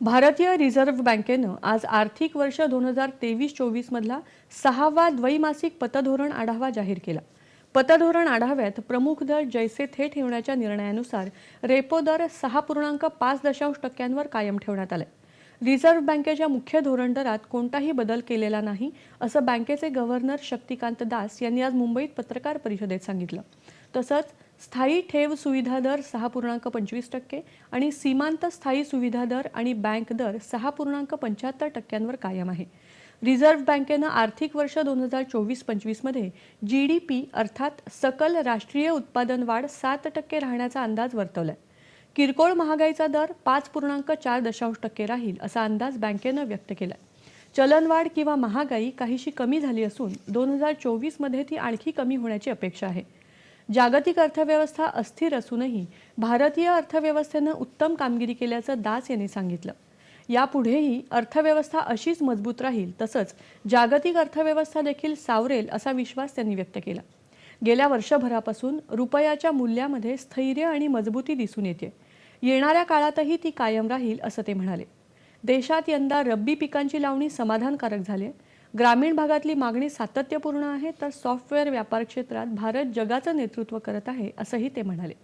भारतीय रिझर्व्ह बँकेनं आज आर्थिक वर्ष दोन हजार तेवीस चोवीसमधला सहावा द्वैमासिक पतधोरण आढावा जाहीर केला. पतधोरण आढाव्यात प्रमुख दर जैसे थे ठेवण्याच्या निर्णयानुसार रेपो दर सहा पूर्णांक पाच दशांश टक्क्यांवर कायम ठेवण्यात आलाय. रिझर्व्ह बँकेच्या मुख्य धोरण दरात कोणताही बदल केलेला नाही असं बँकेचे गव्हर्नर शक्तिकांत दास यांनी आज मुंबईत पत्रकार परिषदेत सांगितलं. तसंच स्थायी ठेव सुविधा दर सहा पूर्णांक पंचवीस टक्के आणि सीमांत स्थायी सुविधा दर आणि बँक दर सहा पूर्णांक पंच्याहत्तर टक्क्यांवर कायम आहे. रिझर्व्ह बँकेनं आर्थिक वर्ष दोन हजार चोवीस पंचवीसमध्ये जी डी पी अर्थात सकल राष्ट्रीय उत्पादन वाढ सात टक्के राहण्याचा अंदाज वर्तवलाय. किरकोळ महागाईचा दर पाच पूर्णांक चार दशांश टक्के राहील असा अंदाज बँकेनं व्यक्त केलाय. चलनवाढ किंवा महागाई काहीशी कमी झाली असून दोन हजार चोवीसमध्ये ती आणखी कमी होण्याची अपेक्षा आहे. जागतिक अर्थव्यवस्था अस्थिर असूनही भारतीय अर्थव्यवस्थेनं उत्तम कामगिरी केल्याचं दास यांनी सांगितलं. यापुढेही अर्थव्यवस्था अशीच मजबूत राहील तसंच जागतिक अर्थव्यवस्था देखील सावरेल असा विश्वास त्यांनी व्यक्त केला. गेल्या वर्षभरापासून रुपयाच्या मूल्यामध्ये स्थैर्य आणि मजबूती दिसून येते. येणाऱ्या काळातही ती कायम राहील असं ते म्हणाले. देशात यंदा रब्बी पिकांची लावणी समाधानकारक झाली. ग्रामीण भागातली मागणी सातत्यपूर्ण आहे तर सॉफ्टवेअर व्यापार क्षेत्रात भारत जगाचं नेतृत्व करत आहे असंही ते म्हणाले.